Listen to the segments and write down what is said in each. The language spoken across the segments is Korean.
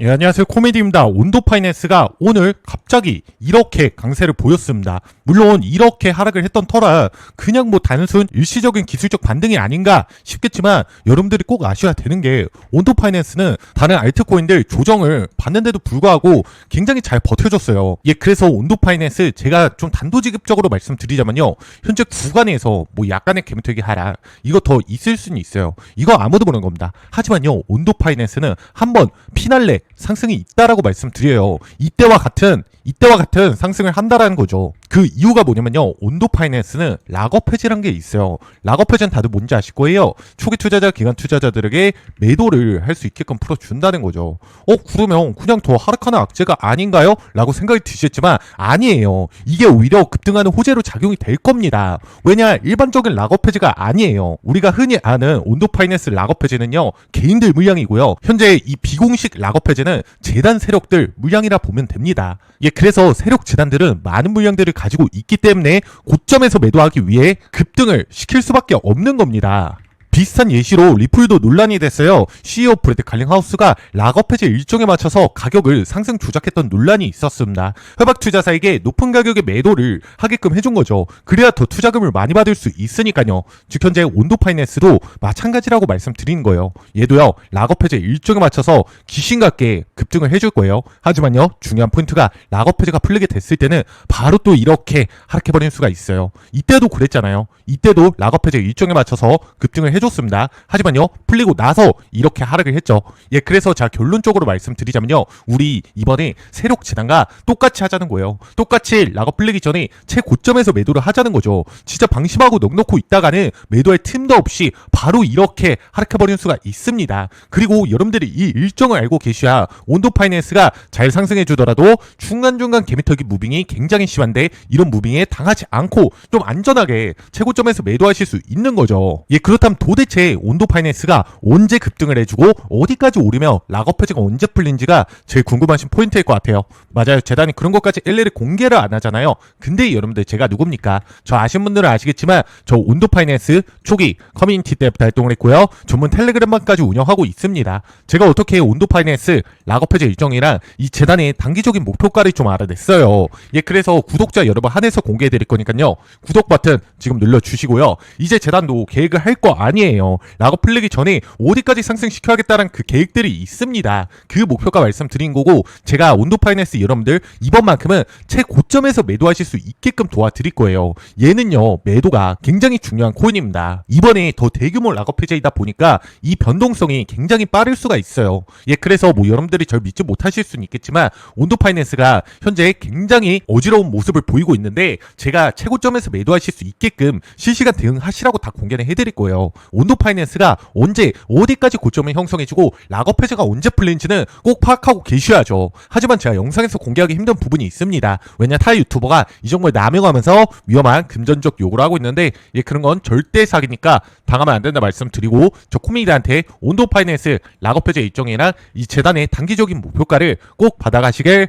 예, 안녕하세요. 코미디입니다. 온도 파이낸스가 오늘 갑자기 이렇게 강세를 보였습니다. 물론 이렇게 하락을 했던 터라 그냥 뭐 단순 일시적인 기술적 반등이 아닌가 싶겠지만 여러분들이 꼭 아셔야 되는 게 온도 파이낸스는 다른 알트코인들 조정을 받는데도 불구하고 굉장히 잘 버텨줬어요. 예, 그래서 온도 파이낸스 제가 좀 단도직입적으로 말씀드리자면요. 현재 구간에서 뭐 약간의 개미되기 하락 이거 더 있을 수는 있어요. 이거 아무도 모르는 겁니다. 하지만요. 온도 파이낸스는 한번 피날레 상승이 있다라고 말씀드려요. 이때와 같은 이때와 같은 상승을 한다라는 거죠. 그 이유가 뭐냐면요. 온도 파이낸스는 락업 해지란 게 있어요. 락업 해지는 다들 뭔지 아실 거예요. 초기 투자자, 기간 투자자들에게 매도를 할 수 있게끔 풀어준다는 거죠. 어, 그러면 그냥 더 하락하는 악재가 아닌가요? 라고 생각이 드시겠지만 아니에요. 이게 오히려 급등하는 호재로 작용이 될 겁니다. 왜냐, 일반적인 락업 해지가 아니에요. 우리가 흔히 아는 온도 파이낸스 락업 해지는요, 개인들 물량이고요. 현재 이 비공식 락업 해지는 재단 세력들 물량이라 보면 됩니다. 예, 그래서 세력 재단들은 많은 물량들을 가지고 있기 때문에 고점에서 매도하기 위해 급등을 시킬 수밖에 없는 겁니다. 비슷한 예시로 리플도 논란이 됐어요. CEO 브래드 갈링하우스가 락업 해제 일정에 맞춰서 가격을 상승 조작했던 논란이 있었습니다. 협박 투자사에게 높은 가격의 매도를 하게끔 해준 거죠. 그래야 더 투자금을 많이 받을 수 있으니까요. 즉 현재 온도 파이낸스도 마찬가지라고 말씀드린 거예요. 얘도요 락업 해제 일정에 맞춰서 귀신 같게 급등을 해줄 거예요. 하지만요 중요한 포인트가 락업 해제가 풀리게 됐을 때는 바로 또 이렇게 하락해버릴 수가 있어요. 이때도 그랬잖아요. 이때도 락업 해제 일정에 맞춰서 급등을 해줬습니다. 하지만요 풀리고 나서 이렇게 하락을 했죠. 예 그래서 제가 결론적으로 말씀드리자면요 우리 이번에 세력 재단과 똑같이 하자는 거예요. 똑같이 락업 풀리기 전에 최고점에서 매도를 하자는 거죠. 진짜 방심하고 넉넉고 있다가는 매도할 틈도 없이 바로 이렇게 하락해버리는 수가 있습니다. 그리고 여러분들이 이 일정을 알고 계셔야 온도 파이낸스가 잘 상승해 주더라도 중간중간 개미터기 무빙이 굉장히 심한데 이런 무빙에 당하지 않고 좀 안전하게 최고 점에서 매도하실 수 있는 거죠. 예, 그렇다면 도대체 온도 파이낸스가 언제 급등을 해주고 어디까지 오르며 락업 해지가 언제 풀린지가 제일 궁금하신 포인트일 것 같아요. 맞아요. 재단이 그런 것까지 일일이 공개를 안 하잖아요. 근데 여러분들 제가 누굽니까? 저 아시는 분들은 아시겠지만 저 온도 파이낸스 초기 커뮤니티 때부터 활동을 했고요. 전문 텔레그램만까지 운영하고 있습니다. 제가 어떻게 온도 파이낸스 락업 해제 일정이랑 이 재단의 단기적인 목표가를 좀 알아냈어요. 예, 그래서 구독자 여러분 한해서 공개해 드릴 거니까요. 구독 버튼 지금 눌러 주 시고요. 이제 재단도 계획을 할 거 아니에요. 락업 풀리기 전에 어디까지 상승시켜야겠다는 그 계획들이 있습니다. 그 목표가 말씀드린 거고 제가 온도 파이낸스 여러분들 이번만큼은 최고점에서 매도하실 수 있게끔 도와드릴 거예요. 얘는요 매도가 굉장히 중요한 코인입니다. 이번에 더 대규모 락업 해제이다 보니까 이 변동성이 굉장히 빠를 수가 있어요. 예 그래서 뭐 여러분들이 절 믿지 못하실 수는 있겠지만 온도 파이낸스가 현재 굉장히 어지러운 모습을 보이고 있는데 제가 최고점에서 매도하실 수 있게끔 실시간 대응하시라고 다 공개를 해드릴 거예요. 온도 파이낸스가 언제 어디까지 고점을 형성해주고 락업 해제가 언제 풀리는지는 꼭 파악하고 계셔야죠. 하지만 제가 영상에서 공개하기 힘든 부분이 있습니다. 왜냐 타 유튜버가 이 정보를 남용하면서 위험한 금전적 요구를 하고 있는데 예 그런 건 절대 사기니까 당하면 안 된다 말씀드리고 저 코미디한테 온도 파이낸스 락업 해제 일정이랑 이 재단의 단기적인 목표가를 꼭 받아가시길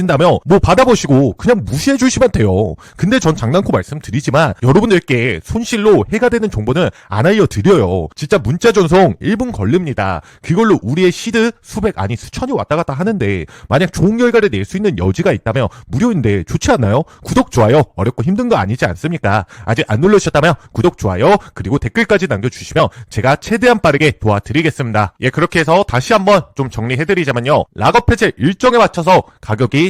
아신다면 뭐 받아보시고 그냥 무시해 주시면 돼요. 근데 전 장난코 말씀드리지만 여러분들께 손실로 해가 되는 정보는 안 알려드려요. 진짜 문자 전송 1분 걸립니다. 그걸로 우리의 시드 수백 아니 수천이 왔다 갔다 하는데 만약 좋은 결과를 낼 수 있는 여지가 있다면 무료인데 좋지 않나요? 구독 좋아요 어렵고 힘든 거 아니지 않습니까? 아직 안 눌러주셨다면 구독 좋아요 그리고 댓글까지 남겨주시면 제가 최대한 빠르게 도와드리겠습니다. 예 그렇게 해서 다시 한번 좀 정리해드리자면요 락업 해제 일정에 맞춰서 가격이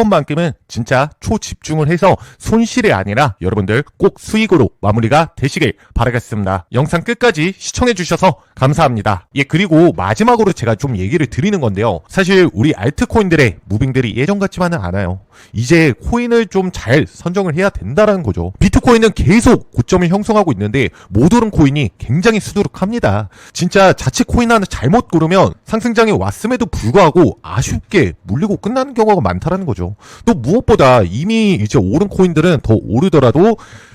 만큼은 진짜 초집중을 해서 손실이 아니라 여러분들 꼭 수익으로 마무리가 되시길 바라겠습니다. 영상 끝까지 시청해주셔서 감사합니다. 예, 그리고 마지막으로 제가 좀 얘기를 드리는 건데요. 사실 우리 알트코인들의 무빙들이 예전 같지만은 않아요. 이제 코인을 좀 잘 선정을 해야 된다라는 거죠. 비트코인은 계속 고점을 형성하고 있는데 모든 코인이 굉장히 수두룩합니다. 진짜 자칫 코인 하나 잘못 고르면 상승장에 왔음에도 불구하고 아쉽게 물리고 끝나는 경우가 많다라는 거죠. 또 무엇보다 이미 이제 오른 코인들은 더 오르더라도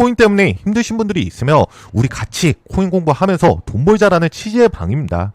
코인 때문에 힘드신 분들이 있으면 우리 같이 코인 공부하면서 돈 벌자라는 취지의 방입니다.